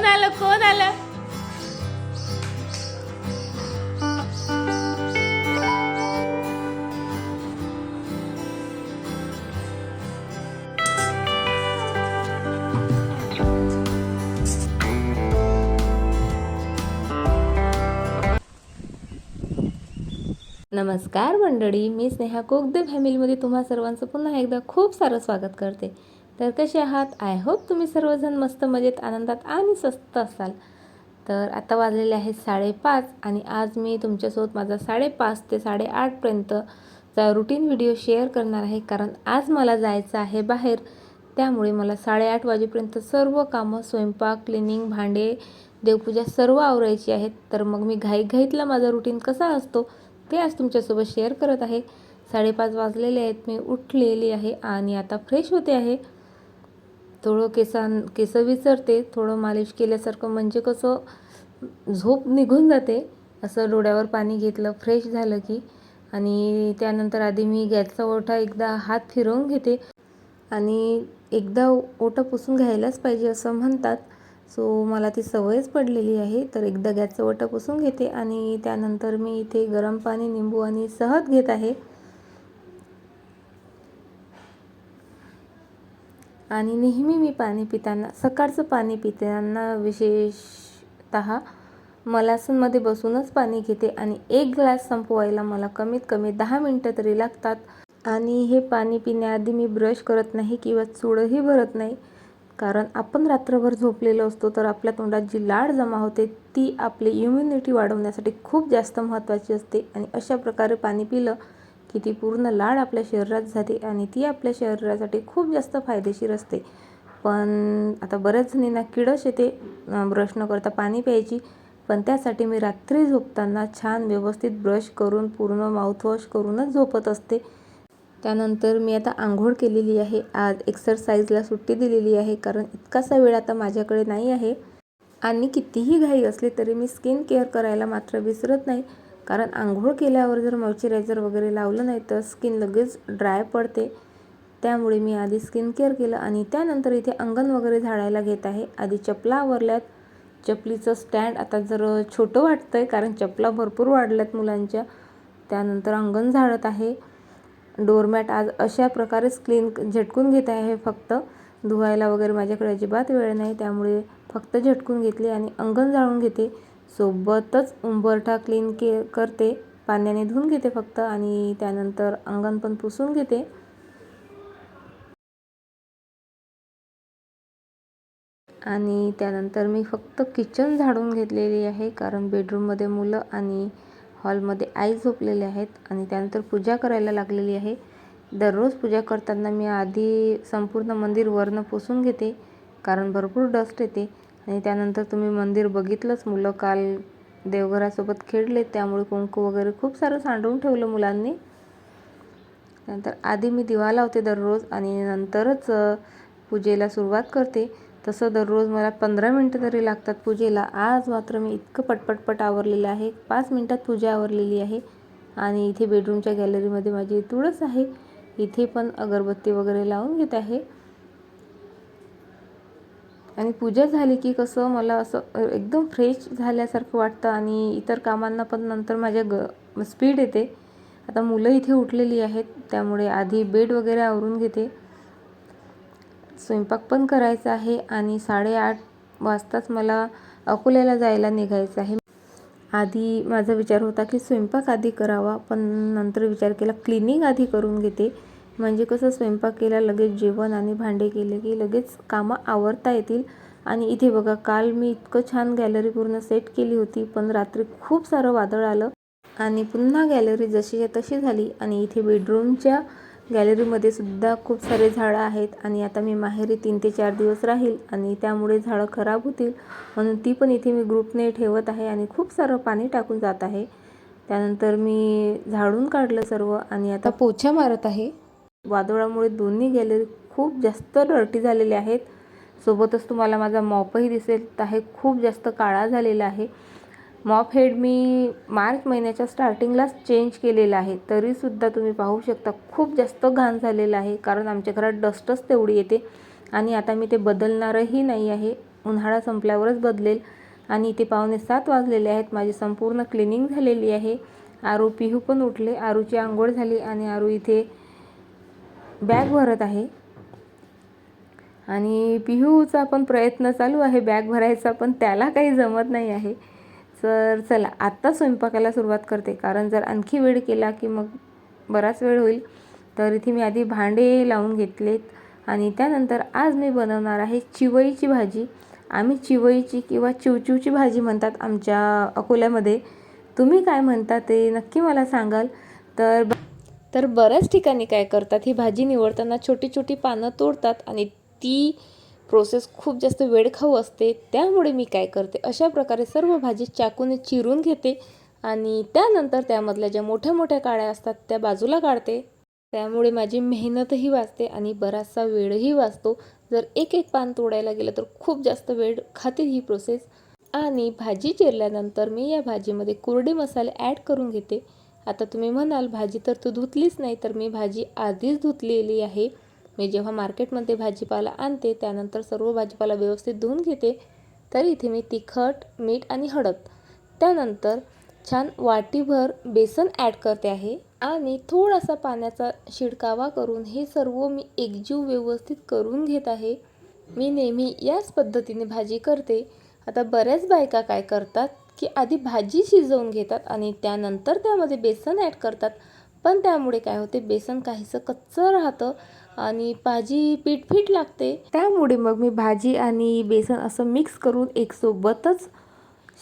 कोण आलं कोण आलं नमस्कार मंडळी मी स्नेहा कोकदे फॅमिलीमध्ये तुम्हा सर्वांचं पुन्हा एकदा खूप सारं स्वागत करते. तर कसे आहात? आय होप तुम्ही सर्वजण मस्त मजेत आनंदात आणि स्वस्त असाल. तर आता वाजलेले आहेत साडेपाच आणि आज मी तुमच्यासोबत माझा साडेपाच ते साडेआठपर्यंतचा रुटीन व्हिडिओ शेअर करणार आहे. कारण आज मला जायचं आहे बाहेर. त्यामुळे मला साडेआठ वाजेपर्यंत सर्व कामं स्वयंपाक क्लिनिंग भांडे देवपूजा सर्व आवरायची आहेत. तर मग मी घाईघाईतला माझा रुटीन कसा असतो ते आज तुमच्यासोबत शेअर करत आहे. साडेपाच वाजलेले आहेत. मी उठलेली आहे आणि आता फ्रेश होते आहे. थोडं केसां केस विसरते थोडं मालिश केल्यासारखं म्हणजे कसं झोप निघून जाते असं डोळ्यावर पाणी घेतलं फ्रेश झालं की. आणि त्यानंतर आधी मी गॅसचा ओठा एकदा हात फिरवून घेते. आणि एकदा ओटा पुसून घ्यायलाच पाहिजे असं म्हणतात. सो मला ती सवयच पडलेली आहे. तर एकदा गॅसचा ओटा पुसून घेते आणि त्यानंतर मी इथे गरम पाणी निंबू आणि सहज घेत आहे. आणि नेहमी मी पाणी पिताना सकाळचं पाणी पिताना विशेषत मलासनमध्ये बसूनच पाणी घेते आणि एक ग्लास संपवायला मला कमीत कमी दहा मिनटं तरी लागतात. आणि हे पाणी पिण्याआधी मी ब्रश करत नाही किंवा चूडही भरत नाही. कारण आपण रात्रभर झोपलेलो असतो तर आपल्या तोंडात जी लाळ जमा होते ती आपली इम्युनिटी वाढवण्यासाठी खूप जास्त महत्त्वाची असते. आणि अशा प्रकारे पाणी पिलं की ती पूर्ण लाळ आपल्या शरीरात जाते आणि ती आपल्या शरीरासाठी खूप जास्त फायदेशीर असते. पण आता बऱ्याच जणींना किडस येते ब्रश न करता पाणी प्यायची. पण त्यासाठी मी रात्री झोपताना छान व्यवस्थित ब्रश करून पूर्ण माउथवॉश करूनच झोपत असते. त्यानंतर मी आता आंघोळ केलेली आहे. आज एक्सरसाइजला सुट्टी दिलेली आहे कारण इतकासा वेळ आता माझ्याकडे नाही आहे. आणि कितीही घाई असली तरी मी स्किन केअर करायला मात्र विसरत नाही. कारण आंघोळ केल्यावर जर मॉइश्चरायझर वगैरे लावलं नाही तर स्किन लगेच ड्राय पडते. त्यामुळे मी आधी स्किन केअर केलं आणि त्यानंतर इथे अंगण वगैरे झाडायला घेत आहे. आधी चपला आवरल्यात. चपलीचं स्टँड आता जर छोटं वाटतं आहे कारण चपला भरपूर वाढल्यात मुलांच्या. त्यानंतर अंगण झाडत आहे. डोरमॅट आज अशा प्रकारेच क्लीन झटकून घेत आहे फक्त. धुवायला वगैरे माझ्याकडे अजिबात वेळ नाही. त्यामुळे फक्त झटकून घेतली आणि अंगण जाळून घेते. सोबतच उंबरठा क्लीन के करते. पाण्याने धुवून घेते फक्त आणि त्यानंतर अंगण पण पुसून घेते. आणि त्यानंतर मी फक्त किचन झाडून घेतलेली आहे कारण बेडरूममध्ये मुलं आणि हॉलमध्ये आई झोपलेले आहेत आणि त्यानंतर पूजा करायला लागलेली आहे. दररोज पूजा करताना मी आधी संपूर्ण मंदिर वरनं पुसून घेते कारण भरपूर डस्ट येते. आणि त्यानंतर तुम्ही मंदिर बघितलंच. मुलं काल देवघरासोबत खेळले. त्यामुळे कुंकू वगैरे खूप सारं सांडून ठेवलं मुलांनी. नंतर आधी मी दिवा लावते दररोज आणि नंतरच पूजेला सुरुवात करते. तसं दररोज मला पंधरा मिनटं तरी लागतात पूजेला. आज मात्र मी इतकं पटपटपट आवरलेलं आहे. पाच मिनटात पूजा आवरलेली आहे. आणि इथे बेडरूमच्या गॅलरीमध्ये माझी तुळस आहे. इथे पण अगरबत्ती वगैरे लावून घेत आहे. आणि पूजा झाली की कसं मला असं एकदम फ्रेश झाल्यासारखं वाटतं आणि इतर कामांना पण नंतर माझ्या ग स्पीड येते. आता मुलं इथे उठलेली आहेत त्यामुळे आधी बेड वगैरे आवरून घेते. स्वयंपाक पण करायचा आहे आणि साडेआठ वाजताच मला अकोल्याला जायला निघायचं आहे. आधी माझा विचार होता की स्वयंपाक आधी करावा पण नंतर विचार केला क्लिनिंग आधी करून घेते. म्हणजे कसं स्वयंपाक केला लगेच जेवण आणि भांडे केले की लगेच कामं आवरता येतील. आणि इथे बघा काल मी इतकं छान गॅलरी पूर्ण सेट केली होती पण रात्री खूप सारं वादळ आलं. आणि पुन्हा गॅलरी जशी तशी झाली. आणि इथे बेडरूमच्या गॅलरीमध्ये सुद्धा खूप सारे झाडं आहेत. आणि आता मी माहेरी तीन ते चार दिवस राहील आणि त्यामुळे झाडं खराब होतील. म्हणून ती पण इथे मी ग्रुपने ठेवत आहे आणि खूप सारं पाणी टाकून जात आहे. त्यानंतर मी झाडून काढलं सर्व आणि आता पोछा मारत आहे. वादळामुळे दोन्ही गॅलरी खूप जास्त डर्टी झालेले आहेत. सोबतच तुम्हाला माझा मॉपही दिसेल. आहे खूप जास्त काळा झालेला आहे. मॉप हेड मी मार्च महिन्याच्या स्टार्टिंगलाच चेंज केलेला आहे. तरीसुद्धा तुम्ही पाहू शकता खूप जास्त घाण झालेला आहे. कारण आमच्या घरात डस्टच तेवढी येते. आणि आता मी ते बदलणारही नाही आहे. उन्हाळा संपल्यावरच बदलेल. आणि इथे पावणे सात वाजलेले आहेत. माझी संपूर्ण क्लिनिंग झालेली आहे. आरू पिहू पण उठले. आरूची आंघोळ झाली आणि आरू इथे बॅग भरत आहे. आणि पिहूचा पण प्रयत्न चालू आहे बॅग भरायचा पण त्याला काही जमत नाही आहे. तर चला आत्ता स्वयंपाकाला सुरुवात करते. कारण जर आणखी वेळ केला की मग बराच वेळ होईल. तर इथे मी आधी भांडे लावून घेतलेत. आणि त्यानंतर आज मी बनवणार आहे चिवईची भाजी. आम्ही चिवईची किंवा चिवचिवची भाजी म्हणतात आमच्या अकोल्यामध्ये. तुम्ही काय म्हणता ते नक्की मला सांगाल. तर तर बऱ्याच ठिकाणी काय करतात ही भाजी निवडताना छोटी छोटी पानं तोडतात आणि ती प्रोसेस खूप जास्त वेळखाऊ असते. त्यामुळे मी काय करते अशा प्रकारे सर्व भाजी चाकूने चिरून घेते आणि त्यानंतर त्यामधल्या ज्या मोठ्या मोठ्या काळ्या असतात त्या बाजूला काढते. त्यामुळे माझी मेहनतही वाचते आणि बराचसा वेळही वाचतो. जर एक एक पान तोडायला गेलं तर खूप जास्त वेळ खाते ही प्रोसेस आणि भाजी चिरल्यानंतर मी या भाजीमध्ये कोरडे मसाले ॲड करून घेते. आता तुम्ही म्हणाल भाजी तर तू धुतलीच नाही तर मी भाजी आधीच धुतलेली आहे. मी जेव्हा मार्केटमध्ये भाजीपाला आणते त्यानंतर सर्व भाजीपाला व्यवस्थित धुवून घेते तर इथे मी तिखट मीठ आणि हळद. त्यानंतर छान वाटीभर बेसन ॲड करते आहे आणि थोडासा पाण्याचा शिडकावा करून हे सर्व मी एकजीव व्यवस्थित करून घेत आहे. मी नेहमी याच पद्धतीने भाजी करते. आता बऱ्याच बायका काय करतात की आधी भाजी शिजवून घेतात आणि त्यानंतर त्यामध्ये बेसन ॲड करतात. पण त्यामुळे काय होते बेसन काहीसं कच्चं राहतं आणि भाजी पीठपीठ लागते. त्यामुळे मग मी भाजी आणि बेसन असं मिक्स करून एकसोबतच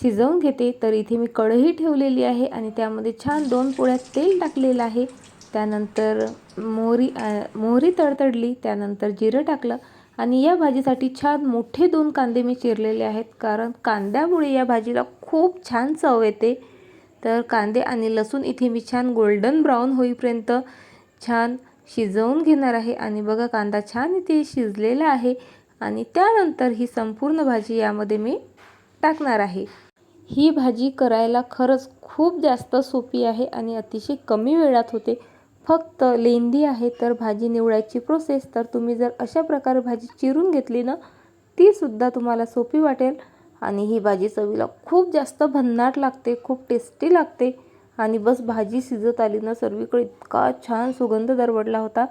शिजवून घेते. तर इथे मी कढई ठेवलेली आहे आणि त्यामध्ये छान दोन पोळ्यात तेल टाकलेलं आहे. त्यानंतर मोहरी मोहरी तडतडली त्यानंतर जिरं टाकलं. आणि या भाजीसाठी छान मोठे दोन कांदे मी चिरलेले आहेत. कारण कांद्यामुळे या भाजीला खूप छान चव येते. तर कांदे आणि लसूण इथे मी छान गोल्डन ब्राऊन होईपर्यंत छान शिजवून घेणार आहे. आणि बघा कांदा छान इथे शिजलेला आहे. आणि त्यानंतर ही संपूर्ण भाजी यामध्ये मी टाकणार आहे. ही भाजी करायला खरंच खूप जास्त सोपी आहे आणि अतिशय कमी वेळात होते. फक्त लेंदी आहे तर भाजी निवडायची प्रोसेस तर तुम्ही जर अशा प्रकारे भाजी चिरून घेतली ना तीसुद्धा तुम्हाला सोपी वाटेल. आणि ही भाजी चवीला खूप जास्त भन्नाट लागते खूप टेस्टी लागते. आणि बस भाजी शिजत आली ना सर्वीकडे इतका छान सुगंध दरवडला होता.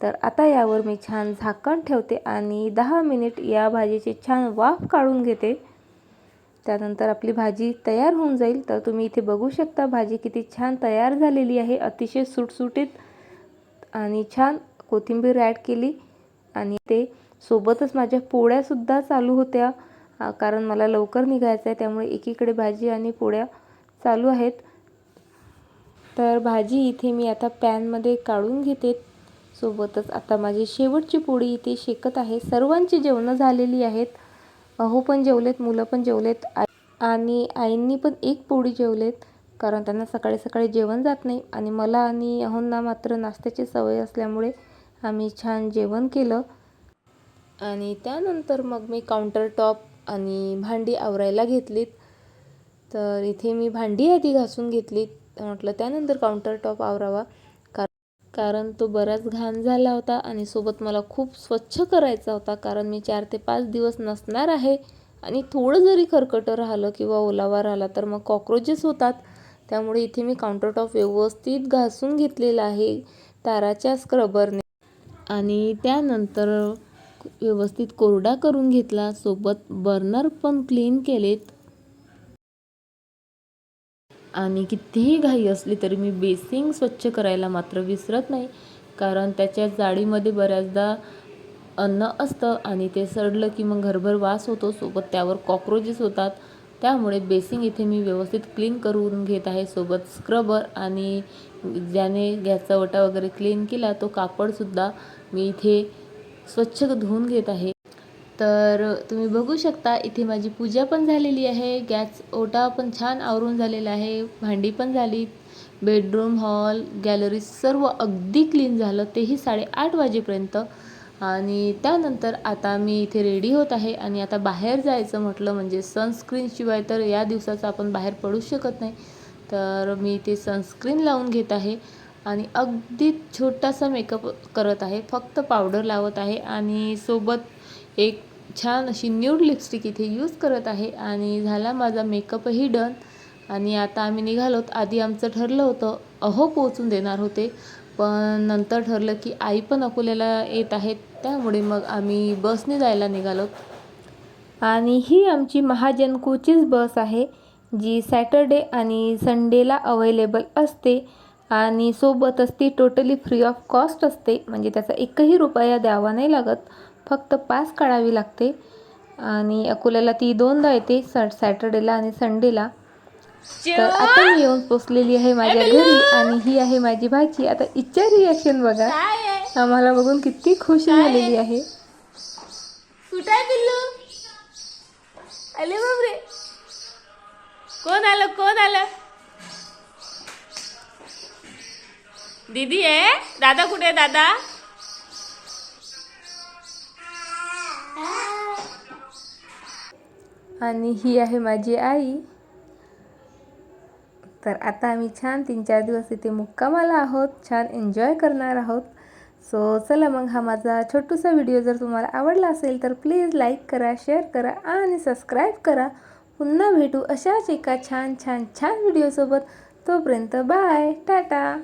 तर आता यावर मी छान झाकण ठेवते आणि दहा मिनिट या भाजीची छान वाफ काढून घेते. त्यानंतर आपली भाजी तयार होऊन जाईल. तर तुम्ही इथे बघू शकता भाजी किती छान तयार झालेली आहे. अतिशय सुटसुटीत आणि छान कोथिंबीर ॲड केली. आणि ते सोबतच माझ्या पोळ्यासुद्धा चालू होत्या. कारण मला लवकर निघायचं आहे त्यामुळे एकीकडे भाजी आणि पोळ्या चालू आहेत. तर भाजी इथे मी आता पॅनमध्ये काढून घेते. सोबतच आता माझी शेवटची पोळी इथे शेकत आहे. सर्वांची जेवणं झालेली आहेत. अहो पण जेवलेत मुलं पण जेवलेत आणि आईंनी पण एक पोळी जेवलेत कारण त्यांना सकाळी सकाळी जेवण जात नाही आणि मला आणि अहोंना मात्र नाश्त्याची सवय असल्यामुळे आम्ही छान जेवण केलं. आणि त्यानंतर मग मी काउंटर टॉप आणि भांडी आवरायला घेतलीत. तर इथे मी भांडी आधी घासून घेतलीत. म्हटलं त्यानंतर काउंटर टॉप आवरावा. कारण तो बराच घाण झाला होता आणि सोबत मला खूप स्वच्छ करायचा होता कारण मी चार ते पाच दिवस नसणार आहे. आणि थोडं जरी खरकटं राहिलं किंवा ओलावा राहिला तर मग कॉक्रोचेस होतात. त्यामुळे इथे मी काउंटरटॉप व्यवस्थित घासून घेतलेला आहे ताराच्या स्क्रबरने. आणि त्यानंतर व्यवस्थित कोरडा करून घेतला सोबत बर्नर पण क्लीन केलेत. आणि कितीही घाई असली तरी मी बेसिंग स्वच्छ करायला मात्र विसरत नाही. कारण त्याच्या जाळीमध्ये बऱ्याचदा अन्न असतं आणि ते सडलं की मग घरभर वास होतो. सोबत त्यावर कॉक्रोचेस होतात. त्यामुळे बेसिंग इथे मी व्यवस्थित क्लीन करून घेत आहे. सोबत स्क्रबर आणि ज्याने गॅसचा वटा वगैरे क्लीन केला तो कापडसुद्धा मी इथे स्वच्छ धुवून घेत आहे. तर तुम्ही बघू शकता इथे माझी पूजा पण झालेली आहे. गॅस ओटा पण छान आवरून झालेला आहे. भांडी पण झाली बेडरूम हॉल गॅलरी सर्व अगदी क्लीन झालं. तेही साडेआठ वाजेपर्यंत. आणि त्यानंतर आता मी इथे रेडी होत आहे. आणि आता बाहेर जायचं म्हटलं म्हणजे सनस्क्रीनशिवाय तर या दिवसाचं आपण बाहेर पडू शकत नाही. तर मी ते सनस्क्रीन लावून घेत आहे. आणि अगदी छोटासा मेकअप करत आहे. फक्त पावडर लावत आहे. आणि सोबत एक छान अशी न्यूड लिपस्टिक इथे यूज करत आहे आणि झाला माझा मेकअपही डन आणि आता आम्ही निघालोत. आधी आमचं ठरलं होतं अहो पोचून देणार होते. पण नंतर ठरलं की आई पण अकोल्याला येत आहेत. त्यामुळे मग आम्ही बसने जायला निघालोत. आणि ही आमची महाजन कोचीच बस आहे जी सॅटर्डे आणि संडेला अवेलेबल असते. आणि सोबतच ती टोटली फ्री ऑफ कॉस्ट असते. म्हणजे त्याचा एकही रुपया द्यावा नाही लागत. फक्त पास काढावी लागते. आणि अकोल्याला ती दोनदा येते स सॅटर्डेला आणि संडेला. तर आता मी येऊन पोचलेली आहे माझ्या घरी आणि ही आहे माझी भाजी आता इच्छा रिॲक्शन बघा. आम्हाला बघून किती खुश झालेली आहे? आले बापरे. कोण आलं कोण आलं? दीदी आहे? दादा कुठे आहे दादा? आणि ही आहे माझी आई. तर आता आम्ही छान तीन चार दिवस इथे मुक्कामाला आहोत छान एन्जॉय करणार आहोत. सो चला मग हा माझा छोटूसा व्हिडिओ जर तुम्हाला आवडला असेल तर प्लीज लाईक करा शेअर करा आणि सबस्क्राईब करा. पुन्हा भेटू अशाच एका छान छान छान व्हिडिओसोबत तोपर्यंत बाय टाटा.